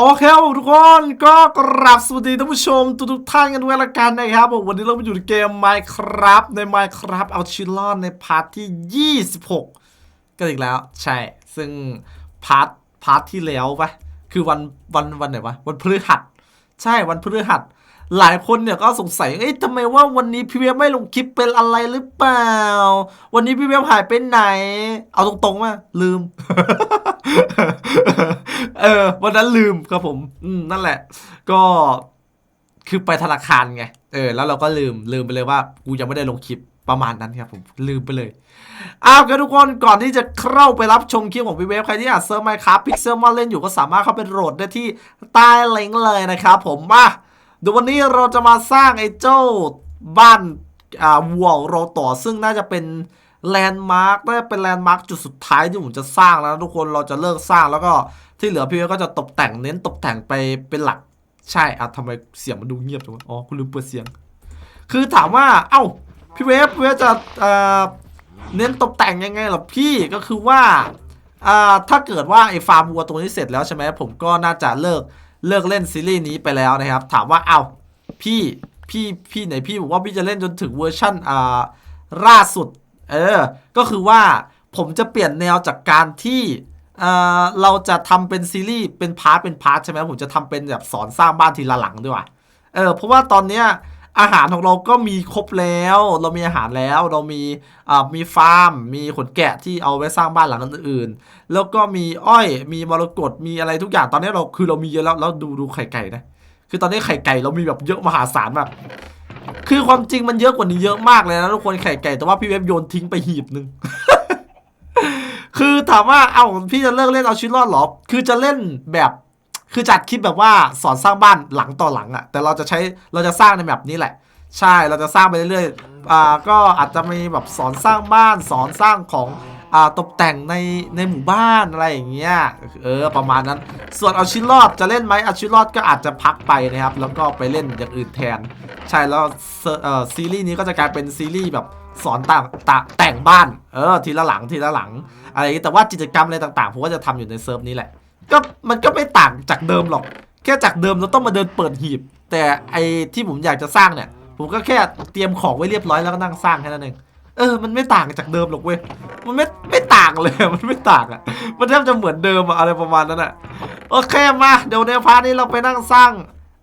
โอเคครับทุกคนก็กราบสวัสดีท่านผู้ชมทุกๆท่านกันด้วยละกันนะครับผมวันนี้เรามาอยู่ในเกม Minecraft ใน Minecraft เอาชิลลอนในพาร์ทที่ 26 กันอีกแล้ว ใช่ ซึ่งพาร์ทพาร์ทที่แล้วปะคือวันวันวันไหนวะวันพฤหัส ใช่วันพฤหัส หลายคนเนี่ยก็สงสัย เอ้ยทำไมว่าวันนี้พี่เวฟไม่ลงคลิปเป็นอะไรหรือเปล่า วันนี้พี่เวฟหายไปไหน เอาตรงๆมาลืม เออ วันนั้นลืมครับผม อืม นั่นแหละ ก็คือไปธนาคารไง เออ แล้วเราก็ลืม ลืมไปเลยว่า กูยังไม่ได้ลงคลิปประมาณนั้นครับผม ลืมไปเลย อ้าวครับทุกคนก่อนที่จะเข้าไปรับชมคลิปของพี่เวฟใครที่อยากเซิร์ฟไมค์ครับพิกเซลมาเล่นอยู่ก็สามารถเข้าไปโหลดได้ที่ใต้ลิงก์เลยนะครับผมมา เดี๋ยววันนี้เราจะมาสร้างไอ้เจ้าบ้านอ่าวัวเราต่อซึ่งน่าจะเป็นแลนด์มาร์กน่าจะเป็นแลนด์มาร์กจุดสุดท้ายที่ผมจะสร้างแล้วทุกคนเราจะเลิกสร้างแล้วก็ที่เหลือพี่เวฟก็จะตกแต่งเน้นตกแต่งไปเป็นหลักใช่อะทำไมเสียงมันดูเงียบจังอ๋อคุณลืมเปิดเสียง คือถามว่าเอ้าพี่เวฟเวฟจะเอ่อเน้นตกแต่งยังไงหรอพี่ก็คือว่าอ่าถ้าเกิดว่าไอ้ฟาร์มวัวตรงนี้เสร็จแล้วใช่ไหมผมก็น่าจะเลิก เลิกเล่นซีรีส์นี้ไปแล้วนะครับ ถามว่าเอ้าพี่พี่พี่ไหนพี่บอกว่าพี่จะเล่นจนถึงเวอร์ชั่นอ่าล่าสุด เออ ก็คือว่าผมจะเปลี่ยนแนวจากการที่เอ่อเราจะทำเป็นซีรีส์เป็นพาร์ทเป็นพาร์ทใช่ไหมผมจะทำเป็นแบบสอนสร้างบ้านทีละหลังด้วยว่ะเออเพราะว่าตอนเนี้ย อาหารของเราก็มีครบแล้ว เรามีอาหารแล้วเรามีอ่ามีฟาร์ม มีขนแกะที่เอาไว้สร้างบ้านหลังอื่นๆ แล้วก็มีอ้อยมีมรกตมีอะไรทุกอย่างตอนนี้เราคือเรามีเยอะแล้วแล้วดูดูไข่ไก่นะคือตอนนี้ไข่ไก่เรามีแบบเยอะมหาศาลมากคือความจริงมันเยอะกว่านี้เยอะมากเลยนะทุกคนไข่ไก่แต่ว่าพี่เว็บโยนทิ้งไปหีบหนึ่งคือถามว่าเอ้าพี่จะเลิกเล่นเอาชีวิตรอดหรอ คือจะเล่นแบบ คือจัดคลิปแบบว่าสอนสร้างบ้านหลังต่อหลังอะแต่เราจะใช้เราจะสร้างในแบบนี้แหละ ใช่เราจะสร้างไปเรื่อยๆอ่าก็อาจจะมีแบบสอนสร้างบ้านสอนสร้างของอ่าตกแต่งในในหมู่บ้านอะไรอย่างเงี้ยเออประมาณนั้น ส่วนเอาชิรอดจะเล่นไหมเอาชิรอดก็อาจจะพักไปนะครับ แล้วก็ไปเล่นอย่างอื่นแทน ใช่แล้วเอ่อซีรีส์นี้ก็จะกลายเป็นซีรีส์แบบสอนต่างตะแต่งบ้านเออทีละหลังทีละหลังอะไรอย่างงี้แต่ว่ากิจกรรมอะไรต่างๆผมก็จะทำอยู่ในเซิร์ฟนี้แหละ ก็มันก็ไม่ต่างจากเดิมหรอก แค่จากเดิมเราต้องมาเดินเปิดหีบ แต่ไอที่ผมอยากจะสร้างเนี่ย ผมก็แค่เตรียมของไว้เรียบร้อยแล้วก็นั่งสร้างแค่นั้นเองเออ มันไม่ต่างจากเดิมหรอกเว้ย มันไม่ไม่ต่างเลย มันไม่ต่างอะ มันแทบจะเหมือนเดิมอะอะไรประมาณนั้นอะ โอเคมา เดี๋ยวในพาร์ทนี้เราไปนั่งสร้าง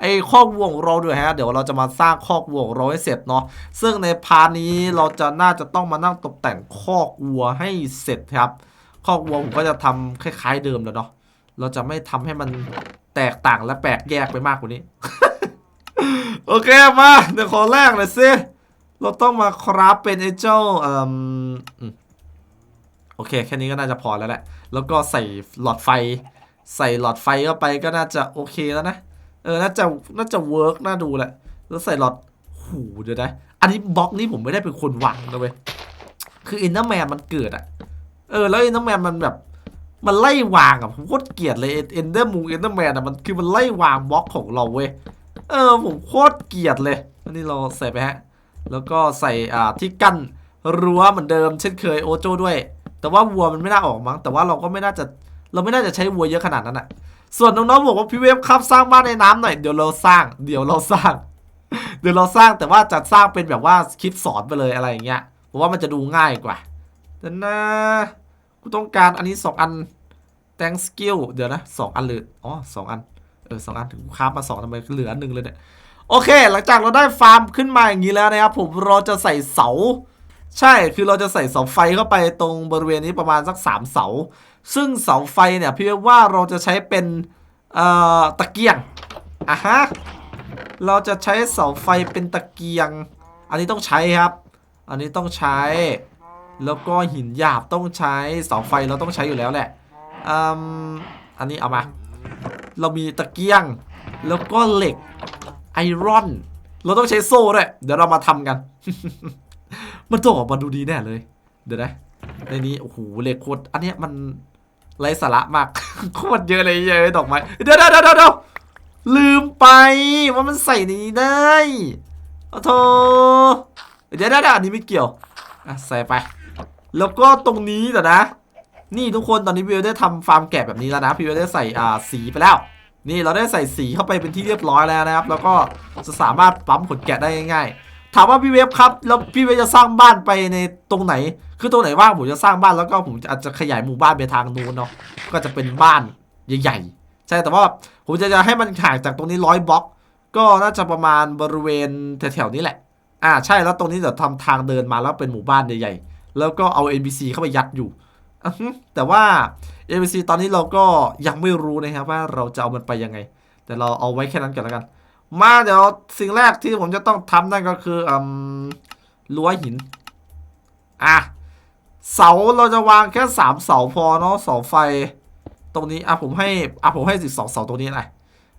ไอ้คอกวัวของเราด้วยฮะ เดี๋ยวเราจะมาสร้างคอกวัวของเราให้เสร็จเนาะ ซึ่งในพาร์ทนี้เราจะน่าจะต้องมานั่งตกแต่งคอกวัวให้เสร็จครับ คอกวัวผมก็จะทำคล้าย ๆ เดิมแล้วเนาะ เราจะไม่ทำให้มันแตกต่างและแปลกแยกไปมากกว่านี้ โอเคมาเดี๋ยวขอแรกเลยสิเราต้องมาคราฟเป็นไอ้เจ้าเอ่อโอเค แค่นี้ก็น่าจะพอแล้วแหละ แล้วก็ใส่หลอดไฟ ใส่หลอดไฟเข้าไปก็น่าจะโอเคแล้วนะ เออ น่าจะ น่าจะเวิร์กน่าดูแหละ แล้วใส่หลอด หูเดี๋ยวนะ อันนี้บล็อกนี้ผมไม่ได้เป็นคนวางนะเว้ย คืออินเนอร์แมนมันเกิดอะเออ แล้วอินเนอร์แมนมันแบบ มันไล่วางอะผมโคตรเกลียดเลยเอนเดอร์มูเอนเดอร์แมนอะมันคือมันไล่วางบล็อกของเราเว้ยเออผมโคตรเกลียดเลยอันนี้เราใส่ไปฮะแล้วก็ใส่อ่าที่กั้นรั้วเหมือนเดิมเช่นเคยโอโจด้วย แต่ว่าวัวมันไม่น่าออกมั้งแต่ว่าเราก็ไม่น่าจะเราไม่น่าจะใช้วัวเยอะขนาดนั้นอะส่วนน้องๆบอกว่าพี่เวฟครับสร้างบ้านในน้ำหน่อยเดี๋ยวเราสร้างเดี๋ยวเราสร้าง เดี๋ยวเราสร้างแต่ว่าจะสร้างเป็นแบบว่าคลิปสอนไปเลยอะไรอย่างเงี้ยเพราะว่ามันจะดูง่ายกว่าแต่นะ กูต้องการอันนี้สองอัน thank skill เดี๋ยวนะสองอันเลยอ๋อสองอันเออสองอันถึงค้ามาสองทำไมเหลืออันหนึ่งเลยเนี่ยโอเค หลังจากเราได้ฟาร์มขึ้นมาอย่างนี้แล้วนะครับผมเราจะใส่เสา ใช่คือเราจะใส่เสาไฟเข้าไปตรงบริเวณนี้ประมาณสักสามเสา ซึ่งเสาไฟเนี่ยพี่ว่าเราจะใช้เป็นเอ่อตะเกียงอะฮะเราจะใช้เสาไฟเป็นตะเกียง อันนี้ต้องใช้ครับ อันนี้ต้องใช้ แล้วก็หินหยาบต้องใช้เสาไฟเราต้องใช้อยู่แล้วแหละอืมอันนี้เอามา เรามีตะเกียง แล้วก็เหล็กไอรอน เราต้องใช้โซ่ด้วย เดี๋ยวเรามาทำกัน มันต้องออกมาดูดีแน่เลย เดี๋ยวนะ ในนี้โอ้โหเหล็กโคตรอันเนี้ยมันไรสาระมาก โคตรเยอะเลยเยอะดอกไม้ เดี๋ยวเดี๋ยวเดี๋ยวลืมไปว่ามันใส่ในนี้ได้โอ้โธ่เดี๋ยวเดี๋ยวเดี๋ยวอันนี้ไม่เกี่ยว อะ ใส่ไป แล้วก็ตรงนี้เดี๋ยวนะ นี่ทุกคนตอนนี้พี่เวลได้ทำฟาร์มแกะแบบนี้แล้วนะพี่เวลได้ใส่อ่าสีไปแล้ว นี่เราได้ใส่สีเข้าไปเป็นที่เรียบร้อยแล้วนะครับ แล้วก็จะสามารถปั๊มขนแกะได้ง่ายๆ ถามว่าพี่เวฟครับแล้วพี่เวฟจะสร้างบ้านไปในตรงไหน คือตรงไหนว่างผมจะสร้างบ้านแล้วก็ผมอาจจะขยายหมู่บ้านไปทางนู้นเนาะก็จะเป็นบ้านใหญ่ๆ ใช่แต่ว่าผมจะจะให้มันห่างจากตรงนี้ร้อยบล็อก ก็น่าจะประมาณบริเวณแถวๆนี้แหละ อ่าใช่แล้วตรงนี้เดี๋ยวทำทางเดินมาแล้วเป็นหมู่บ้านใหญ่ๆ แล้วก็เอา NPC เข้าไปยัดอยู่ แต่ว่า NPC ตอนนี้เราก็ยังไม่รู้นะครับว่าเราจะเอามันไปยังไง แต่เราเอาไว้แค่นั้นก่อนแล้วกัน มาเดี๋ยวสิ่งแรกที่ผมจะต้องทำนั่นก็คืออืมรั้วหิน อะ เสาเราจะวางแค่สามเสาพอเนาะเสาไฟ ตรงนี้อะผมให้อะผมให้สิสองเสาตรงนี้น่อย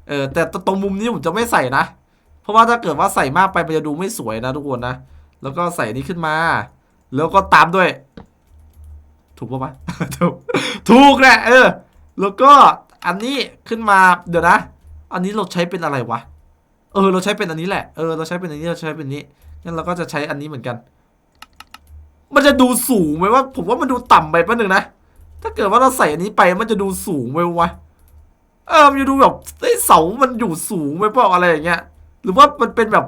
เออแต่ตรงมุมนี้ผมจะไม่ใส่นะ เพราะว่าถ้าเกิดว่าใส่มากไปมันจะดูไม่สวยนะทุกคนนะ แล้วก็ใส่นี้ขึ้นมา แล้วก็ตามด้วย ถูกปะวะถูกถูกแหละเออ แล้วก็อันนี้ขึ้นมาเดี๋ยวนะ อันนี้เราใช้เป็นอะไรวะ เออ เราใช้เป็นอันนี้แหละ เออ เราใช้เป็นอันนี้ เราใช้เป็นนี้ งั้นเราก็จะใช้อันนี้เหมือนกัน มันจะดูสูงไหมว่า ผมว่ามันดูต่ำไปปะหนึ่งนะ ถ้าเกิดว่าเราใส่อันนี้ไป มันจะดูสูงไหมวะ เออ มันจะดูแบบเอ้ยเสา มันอยู่สูงไหมเปล่าอะไรอย่างเงี้ย หรือว่ามันเป็นแบบ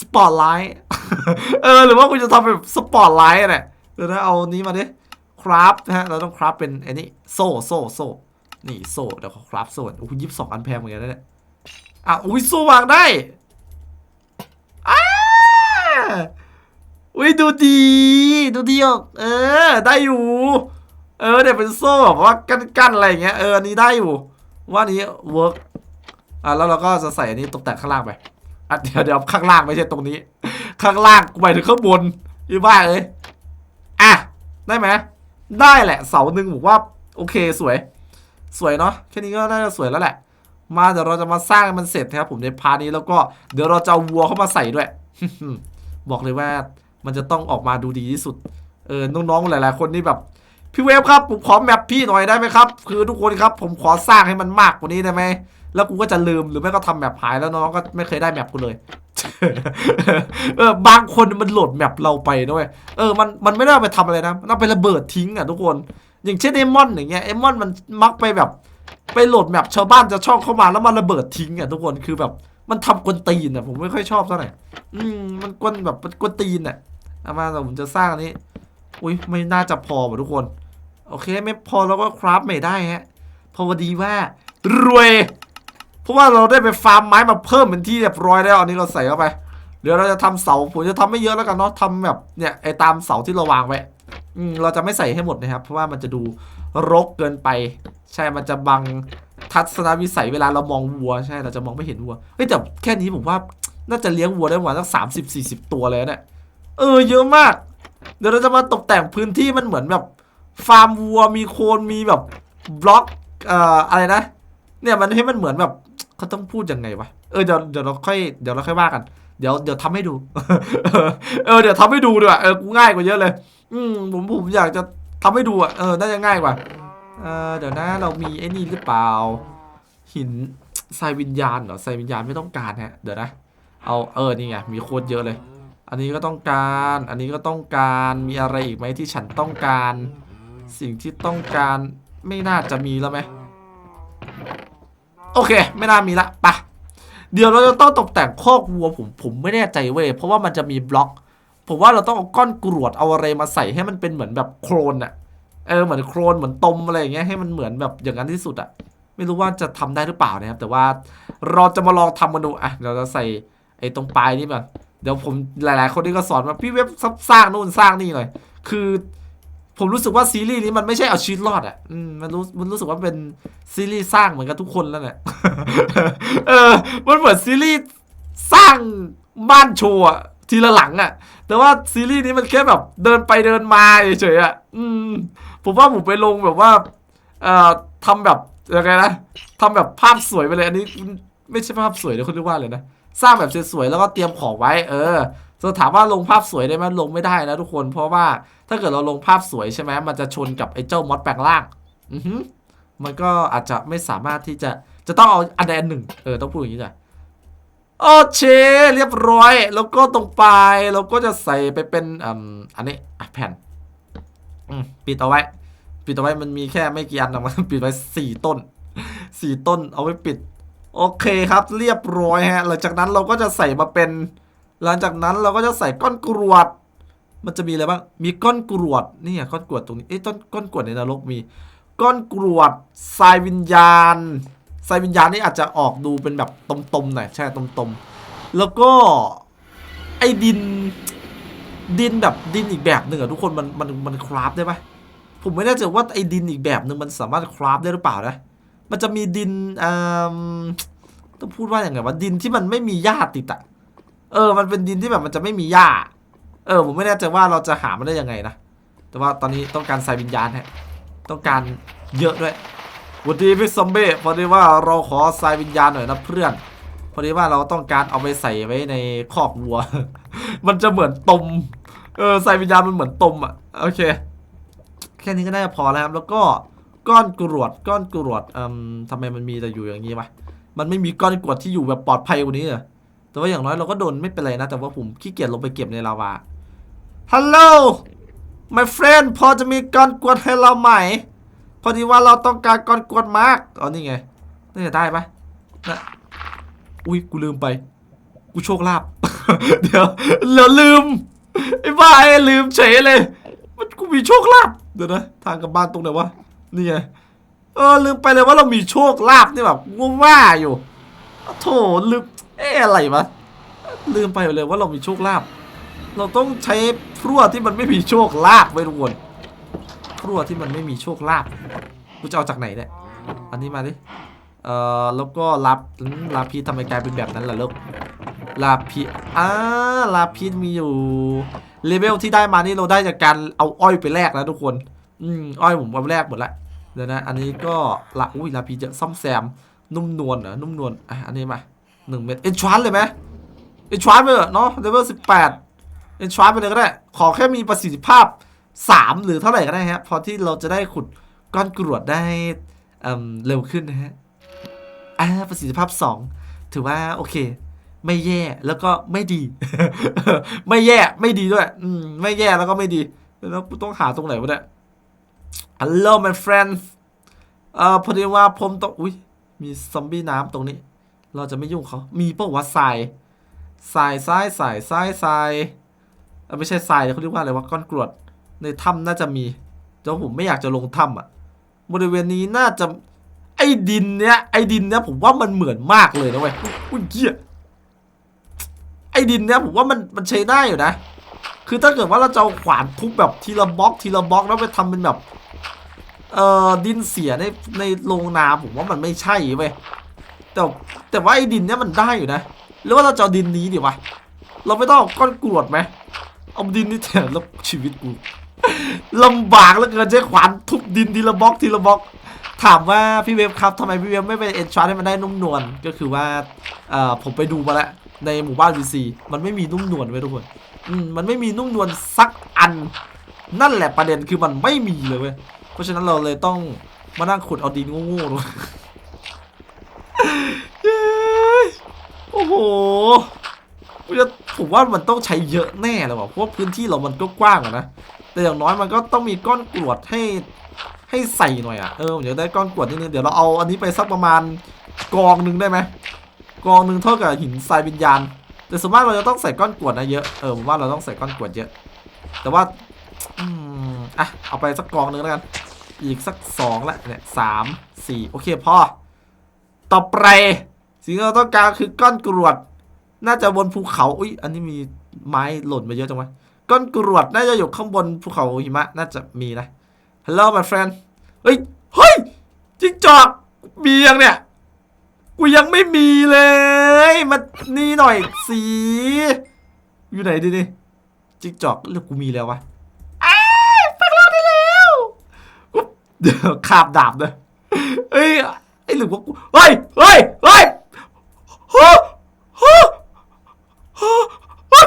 สปอตไลท์เออหรือว่าคุณจะทำแบบสปอตไลท์เนี่ยเดี๋ยวนะเอานี้มาดิคราฟนะฮะเราต้องคราฟเป็นไอ้นี่โซ่โซ่โซ่นี่โซ่เดี๋ยวขอคราฟโซ่โอ้โหยิบสองอันแพงเหมือนกันนะเนี่ยอะอุ้ยโซ่วางได้อ้าอุ้ยดูดีดูดีอะเออ ได้อยู่ เออเดี๋ยวเป็นโซ่แบบว่ากั้นๆอะไรอย่างเงี้ยเอออันนี้ได้อยู่ ว่านนี้เวิร์กอะแล้วเราก็จะใส่อันนี้ตกแต่งข้างล่างไป อะเดี๋ยวเดี๋ยวข้างล่างไม่ใช่ตรงนี้ ข้างล่างกูหมายถึงข้างบนอีบ้าเอ้ยอะได้ไหมได้แหละ เสาหนึ่งผมว่า โอเคสวย สวยเนาะแค่นี้ก็น่าจะสวยแล้วแหละ มาเดี๋ยวเราจะมาสร้างมันเสร็จนะครับผมในพาร์ทนี้แล้วก็เดี๋ยวเราจะวัวเข้ามาใส่ด้วยบอกเลยว่ามันจะต้องออกมาดูดีที่สุด เออน้องๆหลาย ๆ คนนี่แบบพี่เวฟครับผมขอแมปพี่หน่อยได้ไหมครับ คือทุกคนครับ ผมขอสร้างให้มันมากกว่านี้ได้ไหม แล้วกูก็จะลืมหรือไม่ก็ทำแมปหายแล้วน้องก็ไม่เคยได้แมปกูเลยเออบางคนมันโหลดแมปเราไปด้วยเออมันมันไม่ได้ไปทำอะไรนะมันเอาไประเบิดทิ้งอะทุกคน อย่างเช่นเอมอนอย่างเงี้ยเอมอนมันมักไปแบบ ไปโหลดแมปชาวบ้านจะช่องเข้ามาแล้วมันระเบิดทิ้งอะทุกคนคือแบบมันทำกวนตีนอะผมไม่ค่อยชอบเท่าไหร่อืมมันกวนแบบกวนตีนอะเอามาแต่ผมจะสร้างอันนี้ อุ้ยไม่น่าจะพอว่ะทุกคน โอเค ไม่พอเราก็คราฟไม่ได้ฮะพราะว่าดีว่ารวย เพราะว่าเราได้ไปฟาร์มไม้มาเพิ่มเป็นที่เรียบร้อยแล้วอันนี้เราใส่เข้าไปเดี๋ยวเราจะทำเสาผมจะทำไม่เยอะแล้วกันเนาะทำแบบเนี่ยไอ้ตามเสาที่เราวางไว้อืมเราจะไม่ใส่ให้หมดนะครับ เพราะว่ามันจะดูรกเกินไป ใช่มันจะบังทัศนวิสัยเวลาเรามองวัวใช่เราจะมองไม่เห็นวัวเฮ้ยแต่แค่นี้ผมว่าน่าจะเลี้ยงวัวได้ประมาณสักสามสิบสี่สิบตัวเลยนะเนี่ยเออเยอะมาก เดี๋ยวเราจะมาตกแต่งพื้นที่มันเหมือนแบบฟาร์มวัวมีโคนมีแบบบล็อกเอ่ออะไรนะ เนี่ยมันให้มันเหมือนแบบ เขาต้องพูดยังไงวะ เออเดี๋ยวเดี๋ยวเราค่อยเดี๋ยวเราค่อยว่ากัน เดี๋ยวเดี๋ยวทำให้ดู เออเดี๋ยวทำให้ดูดีกว่าเออกูง่ายกว่าเยอะเลย อืมผมผมอยากจะทำให้ดูอะเออน่าจะง่ายกว่าเออเดี๋ยวนะเรามีไอ้นี่หรือเปล่า หินทรายวิญญาณเหรอทรายวิญญาณไม่ต้องการฮะเดี๋ยวนะ เอาเออนี่ไงมีโคตรเยอะเลย อันนี้ก็ต้องการ อันนี้ก็ต้องการมีอะไรอีกไหมที่ฉันต้องการ สิ่งที่ต้องการไม่น่าจะมีแล้วไหม โอเค ไม่น่ามีละปะเดี๋ยวเราจะต้องตกแต่งคอกวัวผมผมไม่แน่ใจเว้ยเพราะว่ามันจะมีบล็อก ผมว่าเราต้องเอาก้อนกรวดเอาอะไรมาใส่ให้มันเป็นเหมือนแบบโครนอะเออเหมือนโครนเหมือนตมอะไรอย่างเงี้ยให้มันเหมือนแบบอย่างนั้นที่สุดอะไม่รู้ว่าจะทำได้หรือเปล่านะครับ แต่ว่าเราจะมาลองทำกันดูอะเดี๋ยวเราใส่ไอ้ตรงปลายนี่ก่อนเดี๋ยวผมหลาย ๆ คนที่ก็สอนมาพี่เว็บสร้างนู่นสร้างนี่หน่อยคือ ผมรู้สึกว่าซีรีส์นี้มันไม่ใช่เอาชีวิตรอดอะมันรู้มันรู้สึกว่าเป็นซีรีส์สร้างเหมือนกันทุกคนแล้วเนี่ยเออ มันเหมือนซีรีส์สร้างบ้านโชว์ทีละหลังอะแต่ว่าซีรีส์นี้มันแค่แบบเดินไปเดินมาเฉยๆอะอืม ผมว่าผมไปลงแบบว่า เอ่อทำแบบยังไงนะทำแบบภาพสวยไปเลย อันนี้ ไม่ใช่ภาพสวยเดี๋ยวคุณเรียกว่าเลยนะ สร้างแบบสวยๆแล้วก็เตรียมของไว้ เออ จะถามว่าลงภาพสวยได้ไหมลงไม่ได้นะทุกคน เพราะว่าถ้าเกิดเราลงภาพสวยใช่ไหมมันจะชนกับไอ้เจ้ามอดแปลงร่างอือฮึมันก็อาจจะไม่สามารถที่จะจะต้องเอาอันใดอันหนึ่งเออต้องพูดอย่างนี้จ้ะโอเคเรียบร้อย แล้วก็ตรงปลายเราก็จะใส่ไปเป็นอ,อันนี้แผ่นปิดเอาไว้ ปิดเอาไว้มันมีแค่ไม่กี่อันนะมันปิดไว้สี่ต้นสี่ต้นเอาไว้ปิด โอเคครับ เรียบร้อยฮะ หลังจากนั้นเราก็จะใส่มาเป็น หลังจากนั้นเราก็จะใส่ก้อนกรวด มันจะมีอะไรบ้าง มีก้อนกรวดนี่ก้อนกรวดตรงนี้เอ๊ะต้นก้อนกรวดในนรกมี ก้อนกรวดทรายวิญญาณทรายวิญญาณนี่อาจจะออกดูเป็นแบบตมๆหน่อยใช่ตมๆ แล้วก็ไอ้ดินดินแบบดินอีกแบบหนึ่งอะทุกคนมันมันมันคราฟได้ปะผมไม่แน่ใจว่าไอ้ดินอีกแบบหนึ่งมันสามารถคราฟได้หรือเปล่านะมันจะมีดินอ่าต้องพูดว่าอย่างไงว่าดินที่มันไม่มีหญ้าติดอะ เออ มันเป็นดินที่แบบมันจะไม่มีหญ้า เออ ผมไม่แน่ใจว่าเราจะหามันได้ยังไงนะ แต่ว่าตอนนี้ต้องการใส่วิญญาณฮะ ต้องการเยอะด้วยวัสดีพี่ซอมเบ้พอดีว่าเราขอใส่วิญญาณหน่อยนะเพื่อน พอดีว่าเราต้องการเอาไปใส่ไว้ในคอกวัว มันจะเหมือนตม เออใส่วิญญาณมันเหมือนตมอะ โอเค แค่นี้ก็น่าจะพอแล้วครับ แล้วก็ก้อนกรวด ก้อนกรวดอืมทำไมมันมีแต่อยู่อย่างนี้วะ มันไม่มีก้อนกรวดที่อยู่แบบปลอดภัยกว่านี้เหรอ แต่ว่าอย่างน้อยเราก็โดนไม่เป็นไรนะ แต่ว่าผมขี้เกียจลงไปเก็บในลาวา ฮัลโหล my friend พอจะมีก้อนกวดให้เราไหม พอดีว่าเราต้องการก้อนกวดมากอ๋อนี่ไงน่จะได้ปะนะอุ้ยกูลืมไป กูโชคลาภ เดี๋ยวเราลืมไอ้บ้าไอ้ลืมเฉยเลย มันกูมีโชคลาภ เดี๋ยวนะ ทางกลับบ้านตรงไหนวะ นี่ไง เออลืมไปเลยว่าเรามีโชคลาภนี่แบบว่าว่าอยู่โถลืม เอ๊ะอะไรวะลืมไปเลยว่าเรามีโชคลาภเราต้องใช้พรั่วที่มันไม่มีโชคลาภไว้ทุกคนพรั่วที่มันไม่มีโชคลาภกูจะเอาจากไหนเนี่ยอันนี้มาดิเอ่อแล้วก็ลาบลาพีทำไมกลายเป็นแบบนั้นล่ะลูกลาพีอ่าลาพีมีอยู่เลเวลที่ได้มานี่เราได้จากการเอาอ้อยไปแลกแล้วทุกคนอืมอ้อยผมเอาไปแลกหมดละเดี๋ยวนะอันนี้ก็ละอุ้ยลาพีจะซ่อมแซมนุ่มนวลเหรอนุ่มนวลอะอันนี้มา หนึ่งเม็ดเอ็นชวานเลยไหมเอ็นชวานไปเถอะเนาะเลเวลสิบแปดเอ็นชวานไปเลยก็ได้ ขอแค่มีประสิทธิภาพสามหรือเท่าไหร่ก็ได้ฮะพอที่เราจะได้ขุดก้อนกรวดได้เอิ่มเร็วขึ้นนะฮะอ่าประสิทธิภาพสองถือว่าโอเค ไม่แย่แล้วก็ไม่ดี ไม่แย่ไม่ดีด้วย อืม ไม่แย่แล้วก็ไม่ดีแล้วต้องหาตรงไหนวะเนี่ย Hello my friends เอ่อพอดีว่าผมต้องอุ้ยมีซอมบี้น้ำตรงนี้ เราจะไม่ยุ่งเขามีปะวะทรายทรายทรายทรายทรายทรายเอ่ไม่ใช่ทรายเขาเรียกว่าอะไรวะก้อนกรวด ในถ้ำน่าจะมีแต่ว่าผมไม่อยากจะลงถ้ำอะ บริเวณนี้น่าจะ ไอ้ดินเนี้ยไอ้ดินเนี้ยผมว่ามันเหมือนมากเลยนะเว้ยอุ้ยเหี้ยไอ้ดินเนี้ยผมว่ามันมันใช้ได้อยู่นะ คือถ้าเกิดว่าเราจะเอาขวานทุบแบบทีละบล็อกทีละบล็อกแล้วไปทำเป็นแบบเอ่อดินเสียในในโรงนาผมว่ามันไม่ใช่เว้ย แต่แต่ว่าไอ้ดินเนี้ยมันได้อยู่นะหรือว่าเราจะเอาดินนี้ดีวะเราไม่ต้องก้อนกรวดไหมเอาดินนี้แทนแล้วชีวิตกูลำบากเหลือเกินใช้ขวานทุบดินทีละบล็อกทีละบล็อก ถามว่าพี่เวฟครับทำไมพี่เวฟไม่ไปเอ็นชาร์ให้มันได้นุ่มนวลก็คือว่าเอ่อผมไปดูมาแล้วในหมู่บ้านวีซีมันไม่มีนุ่มนวลไว้ยทุกคนอืมมันไม่มีนุ่มนวลสักอัน นั่นแหละประเด็นคือมันไม่มีเลยเว้ยเพราะฉะนั้นเราเลยต้องมานั่งขุดเอาดินโง่ๆดูเย้ย โอ้โหผมว่ามันต้องใช้เยอะแน่เลยว่ะเพราะว่าพื้นที่เรามันก็กว้างอะนะ แต่อย่างน้อยมันก็ต้องมีก้อนกรวดให้ให้ใส่หน่อยอะ เออเดี๋ยวได้ก้อนกรวดนิดนึงเดี๋ยวเราเอาอันนี้ไปสักประมาณกองหนึ่งได้ไหมกองหนึ่งเท่ากับหินทรายวิญญาณ แต่ส่วนมากเราจะต้องใส่ก้อนกรวดนะเยอะ เออผมว่าเราต้องใส่ก้อนกรวดเยอะ แต่ว่าอืมอะเอาไปสักกองหนึ่งแล้วกัน อีกสักสองละเนี่ยสามสี่โอเคพอ ต่อไปสิ่งที่เราต้องการคือก้อนกรวด น่าจะบนภูเขา อุ้ยอันนี้มีไม้หล่นมาเยอะจังวะก้อนกรวดน่าจะอยู่ข้างบนภูเขาหิมะน่าจะมีนะ Hello my friend เฮ้ย เฮ้ยจิงจอกมียังเนี่ย กูยังไม่มีเลย มานี่หน่อยสี อยู่ไหนดินี่จิงจอกเรื่องกูมีแล้ววะอ้ายฟังเราได้แล้วเดี๋ยวขาบดาบเลยเฮ้ย ไอ้หรือว่ากูเฮ้ยเฮ้ยเฮ้ยฮะฮะฮะ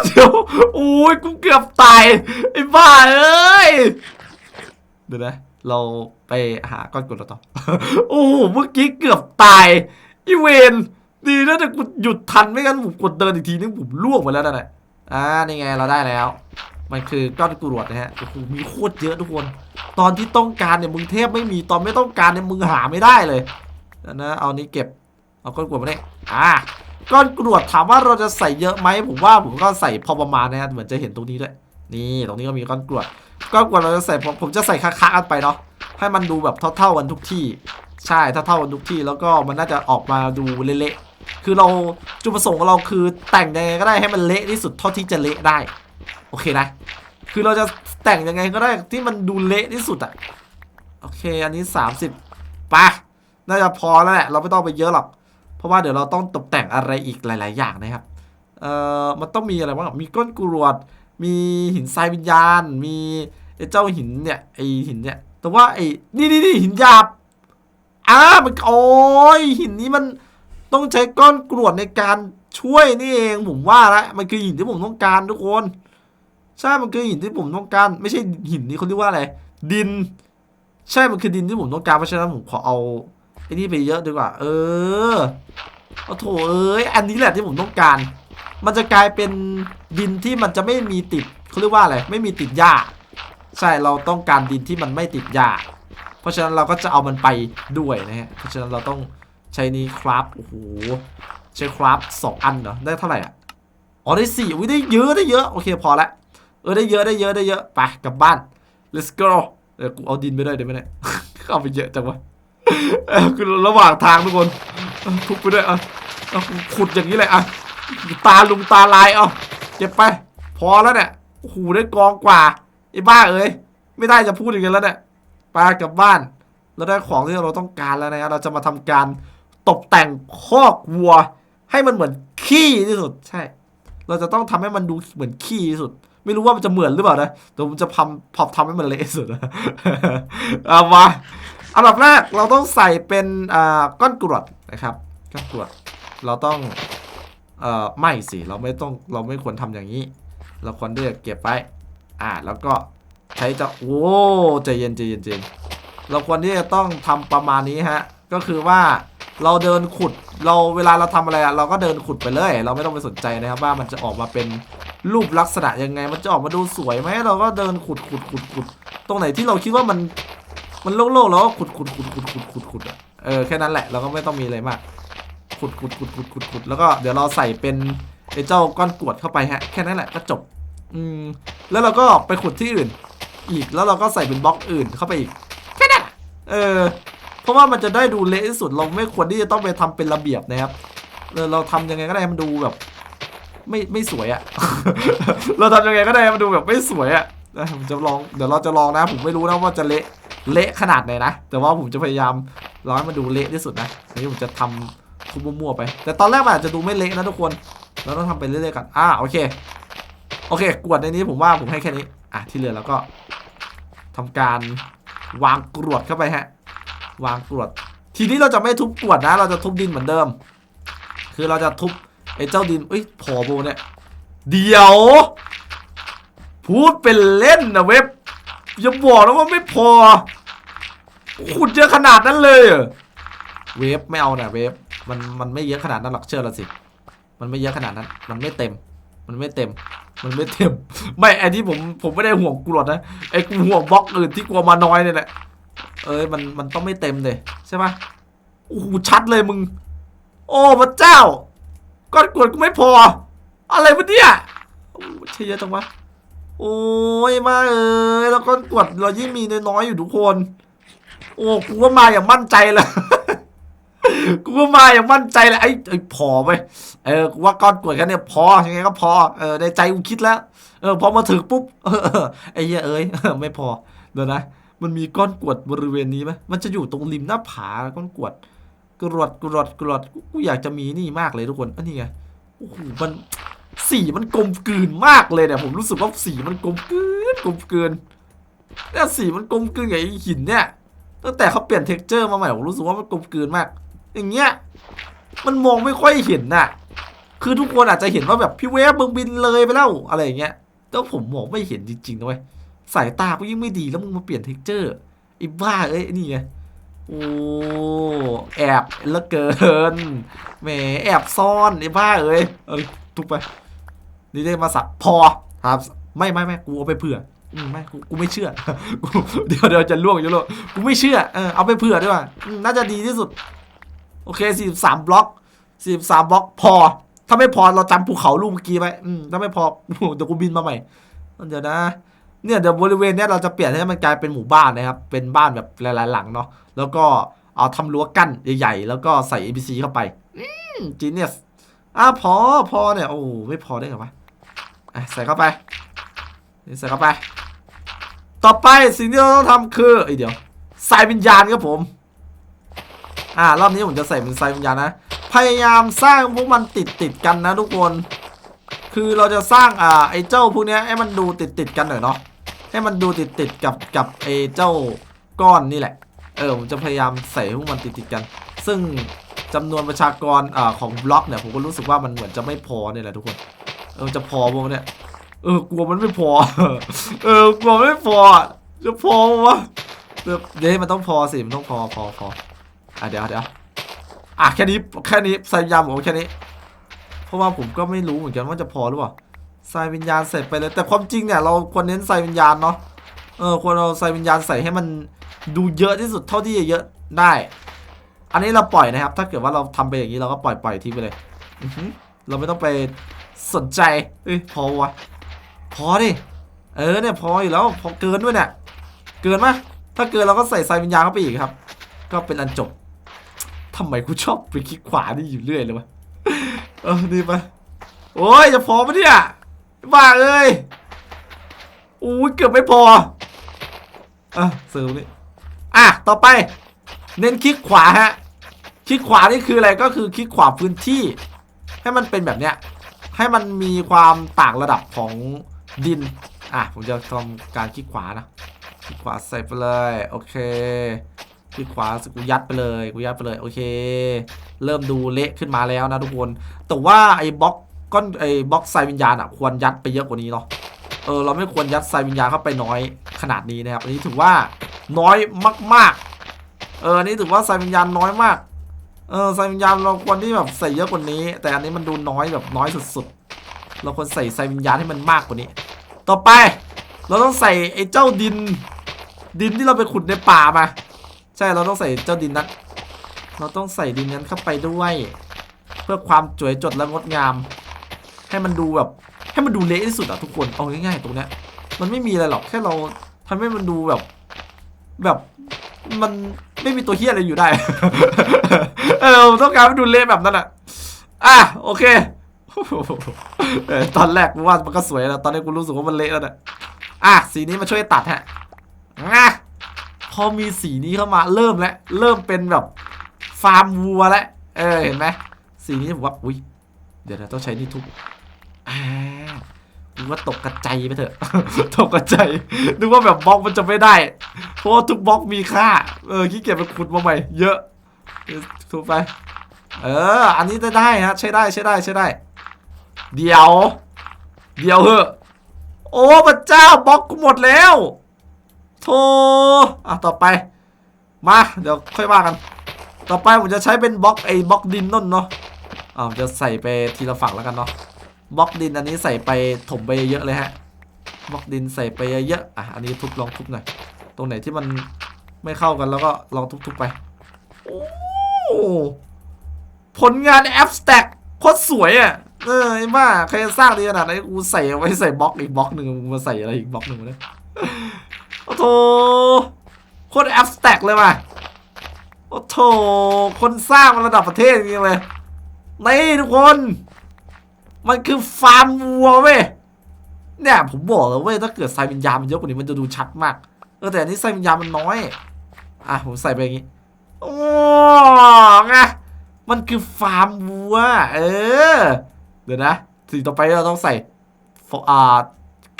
เดี๋ยวโอ้ยกูเกือบตายไอ้บ้าเอ้ยเดี๋ยวนะเราไปหาก้อนกรวดเราต่อโอ้โหเมื่อกี้เกือบตายอีเวนดีนะแต่กูหยุดทันไม่งั้นผมกดเดินอีกทีนึงผมล่วงไปแล้วนั่นแหละอ่านี่ไงเราได้แล้ว มันคือก้อนกรวดนะฮะโอ้โหมีโคตรเยอะทุกคน ตอนที่ต้องการเนี่ยมึงเทพไม่มีตอนไม่ต้องการเนี่ยมึงหาไม่ได้เลย นะเอานี้เก็บเอาก้อนกรวดมาเนี่ยอ่าก้อนกรวดถามว่าเราจะใส่เยอะไหมผมว่าผมก็ใส่พอประมาณนะฮะเหมือนจะเห็นตรงนี้ด้วย นี่ตรงนี้ก็มีก้อนกรวดก้อนกรวดเราจะใส่ผมผมจะใส่ค้าๆกันไปเนาะให้มันดูแบบเท่าๆกันทุกที่ ใช่เท่าๆกันทุกที่แล้วก็มันน่าจะออกมาดูเละๆคือเราจุดประสงค์ของเราคือแต่งยังไงก็ได้ให้มันเละที่สุดเท่าที่จะเละได้ โอเคนะคือเราจะแต่งยังไงก็ได้ที่มันดูเละที่สุดอะโอเค อันนี้ 30ไปะ น่าจะพอแล้วแหละ เราไม่ต้องไปเยอะหรอก เพราะว่าเดี๋ยวเราต้องตกแต่งอะไรอีกหลาย ๆ อย่างนะครับ เอ่อ มันต้องมีอะไรบ้าง มีก้อนกรวด มีหินทรายวิญญาณ มีเจ้าหินเนี่ยไอหินเนี่ย แต่ว่าไอ้นี่นี่นี่หินหยาบอ่ามันโอ้ยหินนี้มันต้องใช้ก้อนกรวดในการช่วยนี่เองผมว่าละมันคือหินที่ผมต้องการทุกคน ใช่มันคือหินที่ผมต้องการ ไม่ใช่หินนี้เขาเรียกว่าอะไร ดิน ใช่มันคือดินที่ผมต้องการเพราะฉะนั้นผมขอเอา ไอ้นี่ไปเยอะดีกว่า เออเอาโถเอ้ยอันนี้แหละที่ผมต้องการ มันจะกลายเป็นดินที่มันจะไม่มีติดเขาเรียกว่าอะไรไม่มีติดหญ้า ใช่เราต้องการดินที่มันไม่ติดหญ้า เพราะฉะนั้นเราก็จะเอามันไปด้วยนะฮะเพราะฉะนั้นเราต้องใช้นี้ครับโอ้โหใช้ครับสองอันเหรอได้เท่าไหร่อะอ๋อได้สี่อุ้ยได้เยอะได้เยอะโอเคพอละเออได้เยอะได้เยอะได้เยอะไปกลับบ้าน let's go เออกูเอาดินไปด้วยได้ไหมเนี่ยเอาไปเยอะจังวะ คือระหว่างทางทุกคนทุบไปด้วยอะขุดอย่างนี้เลยอะตาลุงตาลายเอาเก็บไป พอแล้วเนี่ยโอ้โหได้กองกว่าไอ้บ้าเอ้ยไม่ได้จะพูดอย่างนี้แล้วเนี่ยไปกลับบ้านเราได้ของที่เราต้องการแล้วนะเราจะมาทำการตกแต่งคอกวัว ให้มันเหมือนขี้ที่สุด ใช่ เราจะต้องทำให้มันดูเหมือนขี้ที่สุด ไม่รู้ว่ามันจะเหมือนหรือเปล่านะแต่ผมจะพำพอทำให้มันเละสุดนะเอามา อันดับแรกเราต้องใส่เป็นก้อนกรวดนะครับก้อนกรวดเราต้องเอ่อไม่สิเราไม่ต้องเราไม่ควรทำอย่างนี้ เราควรที่จะเก็บไว้อ่าแล้วก็ใช้จะโอ้ใจเย็นใจเย็นใจเย็นเราควรที่จะต้องทำประมาณนี้ฮะก็คือว่าเราเดินขุดเราเวลาเราทำอะไรอะเราก็เดินขุดไปเลย เราไม่ต้องไปสนใจนะครับว่ามันจะออกมาเป็นรูปลักษณะยังไง มันจะออกมาดูสวยไหมเราก็เดินขุดขุดขุดขุดตรงไหนที่เราคิดว่ามัน มันโล่งๆเราก็ขุดขุดขุดขุดขุดขุดขุดเออแค่นั้นแหละเราก็ไม่ต้องมีอะไรมาก ขุดขุดขุดขุดขุดขุดแล้วก็เดี๋ยวเราใส่เป็นไอ้เจ้าก้อนกรวดเข้าไปฮะ แค่นั้นแหละก็จบ อืมแล้วเราก็ไปขุดที่อื่น อีกแล้วเราก็ใส่เป็นบล็อกอื่นเข้าไปอีกแค่นั้นเออ เพราะว่ามันจะได้ดูเละที่สุดเราไม่ควรที่จะต้องไปทำเป็นระเบียบนะครับเราทำยังไงก็ได้ให้มันดูแบบ ไม่ไม่สวยอะเราทำยังไงก็ได้ให้มันดูแบบไม่สวยอะ ผมจะลองเดี๋ยวเราจะลองนะ ผมไม่รู้นะว่าจะเละเละขนาดไหนนะ แต่ว่าผมจะพยายามลองให้มันดูเละที่สุดนะอันนี้ผมจะทำทุบมั่วๆไป แต่ตอนแรกอาจจะดูไม่เละนะทุกคนเราต้องทำไปเรื่อยๆกันอ่าโอเค โอเค กวดในนี้ผมว่าผมให้แค่นี้ อะที่เหลือแล้วก็ทำการวางกรวดเข้าไปฮะ วางกรวด ทีนี้เราจะไม่ทุบกรวดนะ เราจะทุบดินเหมือนเดิม คือเราจะทุบไอ้เจ้าดินเอ้ยพอโบเนี่ย เดี๋ยว พูดเป็นเล่นนะเว็บ อย่าบอกนะว่าไม่พอ ขุดเยอะขนาดนั้นเลยเหรอเวฟไม่เอาเนี่ยเวฟมันมันไม่เยอะขนาดนั้นหรอกเชื่อเราสิ มันไม่เยอะขนาดนั้น มันไม่เต็ม มันไม่เต็ม มันไม่เต็ม ไม่ไอ้ที่ผมผมไม่ได้ห่วงกรวดนะไอ้กูห่วงบล็อกอื่นที่กลัวมาน้อยเนี่ยแหละ เอ้ยมันมันต้องไม่เต็มเลยใช่ปะโอ้โหชัดเลยมึง โอ้พระเจ้าก้อนกรวดกูไม่พอ อะไรวะเนี่ยโอ้ใช่เยอะจังวะ โอ้ยมาเอ้ยแล้วก้อนกวดเรายิ่งมีน้อยๆอยู่ทุกคน โอ้กูว่ามาอย่างมั่นใจเลยกูว่ามาอย่างมั่นใจเลยไอ้ไอ้พอไปเออกูว่าก้อนกวดแค่เนี้ยพอยังไงก็พอเออในใจกูคิดแล้ว เออพอมาถึงปุ๊บไอ้เหี้ยเอ้ยไม่พอเดี๋ยวนะมันมีก้อนกวดบริเวณนี้ไหมมันจะอยู่ตรงริมหน้าผาก้อนกวดกรวดกรวดกรวดกูอยากจะมีนี่มากเลยทุกคนอันนี้ไงโอ้โหมัน สีมันกลมกลืนมากเลยเนี่ยผมรู้สึกว่าสีมันกลมกลืนกลมกลืนเนี่ยสีมันกลมกลืนกับไอ้หินเนี่ยตั้งแต่เขาเปลี่ยนเท็กเจอร์มาใหม่ผมรู้สึกว่ามันกลมกลืนมาก อย่างเงี้ยมันมองไม่ค่อยเห็นน่ะ คือทุกคนอาจจะเห็นว่าแบบพี่เวฟมึงบินเลยไปแล้วอะไรอย่างเงี้ยแต่ผมมองไม่เห็นจริงๆนะเว้ยสายตาก็ยิ่งไม่ดีแล้วมึงมาเปลี่ยนเท็กเจอร์ไอ้บ้าเอ้ยนี่ไงโอ้แอบละเกินแหมแอบซ่อนไอ้บ้าเอ้ยเอ้ยทุกไป นี่ได้มาสักพอครับไม่ไม่ไม่กูเอาไปเผื่ออืมไม่กูกูไม่เชื่อเดี๋ยวเดี๋ยวจะล่วงจะล่วงกูไม่เชื่อเออเอาไปเผื่อดีกว่าน่าจะดีที่สุด โอเค43บล็อกสี่สามบล็อกพอ ถ้าไม่พอเราจำภูเขาลูกเมื่อกี้ไว้อืมถ้าไม่พอเดี๋ยวกูบินมาใหม่เดี๋ยวนะเนี่ยเดี๋ยวบริเวณเนี้ยเราจะเปลี่ยนให้มันกลายเป็นหมู่บ้านนะครับ เป็นบ้านแบบหลายๆหลังเนาะแล้วก็เอาทำรั้วกั้นใหญ่ๆ แล้วก็ใส่ ABC เข้าไปอืมจีเนียสอะพอพอเนี่ยโอ้ไม่พอได้ไงวะ อะใส่เข้าไปนี่ใส่เข้าไป ต่อไปสิ่งที่เราต้องทำคือเอ้ยเดี๋ยวใส่วิญญาณครับผม อ่ารอบนี้ผมจะใส่เป็นใส่วิญญาณนะ พยายามสร้างพวกมันติดติดกันนะทุกคน คือเราจะสร้างอ่าไอ้เจ้าพวกเนี้ยให้มันดูติดติดกันหน่อยเนาะ ให้มันดูติดติดกับกับไอ้เจ้าก้อนนี่แหละ เออผมจะพยายามใส่พวกมันติดติดกัน ซึ่งจำนวนประชากรอ่าของบล็อกเนี่ยผมก็รู้สึกว่ามันเหมือนจะไม่พอเนี่ยแหละทุกคน เออจะพอพวกเนี่ย เออกลัวมันไม่พอ เออกลัวไม่พอ จะพอวะเดี๋ยวเดยวมันต้องพอสิมันต้องพอพอพออะเดี๋ยวเดี๋ยวอะแค่นี้แค่นี้ส่ยำผมแค่นี้ เพราะว่าผมก็ไม่รู้เหมือนกันว่าจะพอหรือเปล่าใส่วิญญาณเสร็จไปเลย แต่ความจริงเนี่ยเราควรเน้นใส่วิญญาณเนาะเออควรเราใส่วิญญาณใส่ให้มันดูเยอะที่สุดเท่าที่จะเยอะได้ อันนี้เราปล่อยนะครับ ถ้าเกิดว่าเราทำไปอย่างนี้เราก็ปล่อยปล่อยทิ้งไปเลยเราไม่ต้องไป สนใจเอ้ยพอวะพอดิเออเนี่ยพออยู่แล้วพอเกินด้วยเนี่ยเกินไหมถ้าเกินเราก็ใส่ไซวิญญาณเข้าไปอีกครับ ก็เป็นอันจบทำไมกูชอบไปคลิกขวานี่อยู่เรื่อยเลยวะเออดีไปโอ้ยจะพอปะเนี่ยบ้าเอ้ยอู้ยเกือบไม่พออะเสริมนี่อะต่อไป เน้นคลิกขวาฮะคลิกขวานี่คืออะไรก็คือคลิกขวาพื้นที่ ให้มันเป็นแบบเนี้ย ให้มันมีความต่างระดับของดิน อะ ผมจะทำการคลิกขวานะคลิกขวาใส่ไปเลย โอเคคลิกขวากูยัดไปเลยกูยัดไปเลย โอเค เริ่มดูเละขึ้นมาแล้วนะทุกคน แต่ว่าไอ้บล็อกก้อนไอ้บล็อกไซวิญญาณอะควรยัดไปเยอะกว่านี้เนาะเออเราไม่ควรยัดไซวิญญาณเข้าไปน้อยขนาดนี้นะครับอันนี้ถือว่าน้อยมาก ๆ เออนนี้ถือว่าไซวิญญาณน้อยมาก เออไซวิญญาณเราควรที่แบบใส่เยอะกว่านี้ แต่อันนี้มันดูน้อยแบบน้อยสุดๆ เราควรใส่ไซวิญญาณให้มันมากกว่านี้ ต่อไป เราต้องใส่ไอ้เจ้าดิน ดินที่เราไปขุดในป่ามา ใช่เราต้องใส่เจ้าดินนั้นเราต้องใส่ดินนั้นเข้าไปด้วย เพื่อความสวยจดและงดงาม ให้มันดูแบบให้มันดูเละที่สุดอะทุกคนเอาง่ายๆตรงเนี้ยมันไม่มีอะไรหรอกแค่เราทำให้มันดูแบบ แบบมัน ไม่มีตัวเฮียอะไรอยู่ได้ เออผมต้องการให้ดูเละแบบนั้นอะอะโอเคตอนแรกกูว่ามันก็สวยแล้วตอนนี้กูรู้สึกว่ามันเละแล้วเนี่ยอะสีนี้มาช่วยตัดฮะอะพอมีสีนี้เข้ามาเริ่มแล้วเริ่มเป็นแบบฟาร์มวัวแล้วเออเห็นไหมสีนี้ผมว่าอุ้ยเดี๋ยวนะต้องใช้นี่ทุกอ่า ดูว่าตกกระจายไปเถอะ ตกกระจายนึกว่าแบบบล็อกมันจะไม่ได้ เพราะว่าทุกบล็อกมีค่า เออขี้เกียจไปขุดมาใหม่ เยอะถูกไป เออ อันนี้ได้ได้ฮะใช้ได้ใช้ได้ใช้ได้ เดี๋ยว เดี๋ยวเหอะโอ้พระเจ้าบล็อกกูหมดแล้วโธ่อะต่อไป มา เดี๋ยวค่อยว่ากัน ต่อไปผมจะใช้เป็นบล็อกไอ้บล็อกดินนั่นเนาะอ่าจะใส่ไปทีละฝั่งแล้วกันเนาะ บล็อกดินอันนี้ใส่ไปถมไปเยอะเลยฮะบล็อกดินใส่ไปเยอะๆอะอันนี้ทุบลองทุบหน่อย ตรงไหนที่มันไม่เข้ากันแล้วก็ลองทุบๆไปโอ้ผลงานแอปสแต็กโคตรสวยอะเออไอ้บ้าใครจะสร้างดีขนาดไหนกูใส่ไว้ใส่บล็อกอีกบล็อกหนึ่งมาใส่อะไรอีกบล็อกหนึ่งเลยโอ้โถโคตรแอปสแต็กเลยว่ะโอ้โถคนสร้างมันระดับประเทศจริงเลยนี่ทุกคน มันคือฟาร์มวัวเว้ยเนี่ยผมบอกเลยเว้ยถ้าเกิดไซวิญญามันเยอะกว่านี้มันจะดูชัดมากเออแต่อันนี้ไซวิญญามันน้อย อะผมใส่ไปอย่างงี้โอ้ไงมันคือฟาร์มวัว เออ เดี๋ยวนะสิ่งต่อไปเราต้องใส่อ่า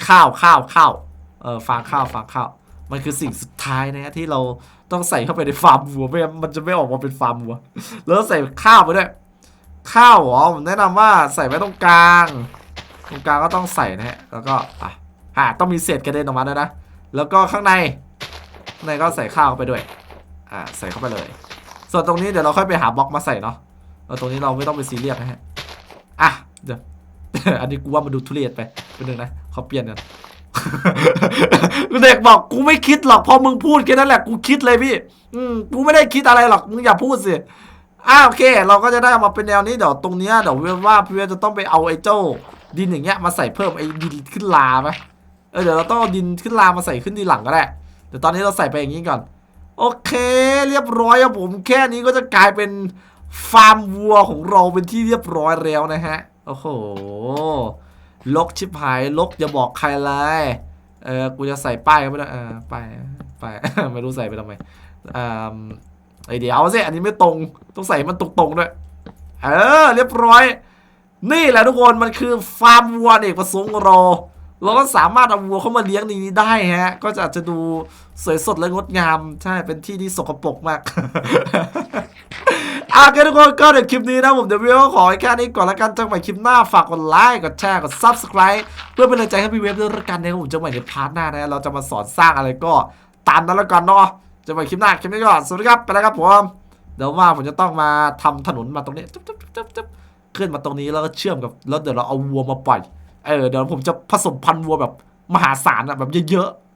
ข้าวข้าวข้าวเออฟางข้าวฟางข้าวมันคือสิ่งสุดท้ายนะฮะที่เราต้องใส่เข้าไปในฟาร์มวัวไม่งั้นมันจะไม่ออกมาเป็นฟาร์มวัวแล้วใส่ข้าวไปด้วย ข้าวหรอผมแนะนำว่าใส่ไว้ตรงกลาง ตรงกลางก็ต้องใส่นะฮะแล้วก็อะอะต้องมีเศษกระเด็นออกมาด้วยนะ แล้วก็ข้างในข้างในก็ใส่ข้าวาไปด้วยอ่าใส่เข้าไปเลย ส่วนตรงนี้เดี๋ยวเราค่อยไปหาบล็อกมาใส่เนาะเออตรงนี้เราไม่ต้องไปซีเรียสนะฮะอะเดี๋ยวอันนี้กูว่ามันดูทุเรศไปเป็นหนึ่งนะเขาเปลี่ยนกันเด็กบอกกูไม่คิดหรอกพอมึงพูดแค่นั้นแหละกูคิดเลยพี่ อืมกูไม่ได้คิดอะไรหรอกมึงอย่าพูดสิ อ่าโอเค เราก็จะได้มาเป็นแนวนี้เดี๋ยวตรงเนี้ยเดี๋ยวเวว่าพี่เวยจะต้องไปเอาไอ้เจ้าดินอย่างเงี้ยมาใส่เพิ่มไอ้ดินขึ้นลาไหมเออเดี๋ยวเราต้องเอาดินขึ้นลามาใส่ขึ้นทีหลังก็ได้เดี๋ยวตอนนี้เราใส่ไปอย่างนี้ก่อน โอเค เรียบร้อยครับผมแค่นี้ก็จะกลายเป็นฟาร์มวัวของเราเป็นที่เรียบร้อยแล้วนะฮะโอ้โหลกชิบหายลกอย่าบอกใครเลยเออกูจะใส่ป้ายก็ไม่ได้เออป้ายป้ายไม่รู้ใส่ไปทำไมอ่า ไอเดี๋ยวเอาสิอันนี้ไม่ตรงต้องใส่มันตรงๆด้วย เออ เรียบร้อย นี่แหละทุกคนมันคือฟาร์มวัวเอกประสงค์ของเราเราก็สามารถเอาวัวเข้ามาเลี้ยงในนี้ได้ฮะ ก็จะอาจจะดูสวยสดและงดงาม ใช่ เป็นที่ที่สกปรกมากอะโอเคทุกคนก็เดี๋ยวคลิปนี้นะผมเดี๋ยววิวขอแค่นี้ก่อนละกันเจอกันใหม่คลิปหน้าฝากกดไลค์ กดแชร์ กด subscribe เพื่อเป็นกำลังใจให้พี่เวฟด้วยละกันนะผมเจอกันใหม่ในพาร์ทหน้านะ เราจะมาสอนสร้างอะไรก็ตามนั้นแล้วกันเนาะ จะไปคลิปหน้าคลิปนี้ก่อนสวัสดีครับไปแล้วครับผมเดี๋ยวว่าผมจะต้องมาทำถนนมาตรงนี้จุ๊บจุ๊บจุ๊บจุ๊บขึ้นมาตรงนี้แล้วก็เชื่อมกับแล้วเดี๋ยวเราเอาวัวมาปล่อยเออเดี๋ยวผมจะผสมพันธุ์วัวแบบมหาศาลอะแบบเยอะๆ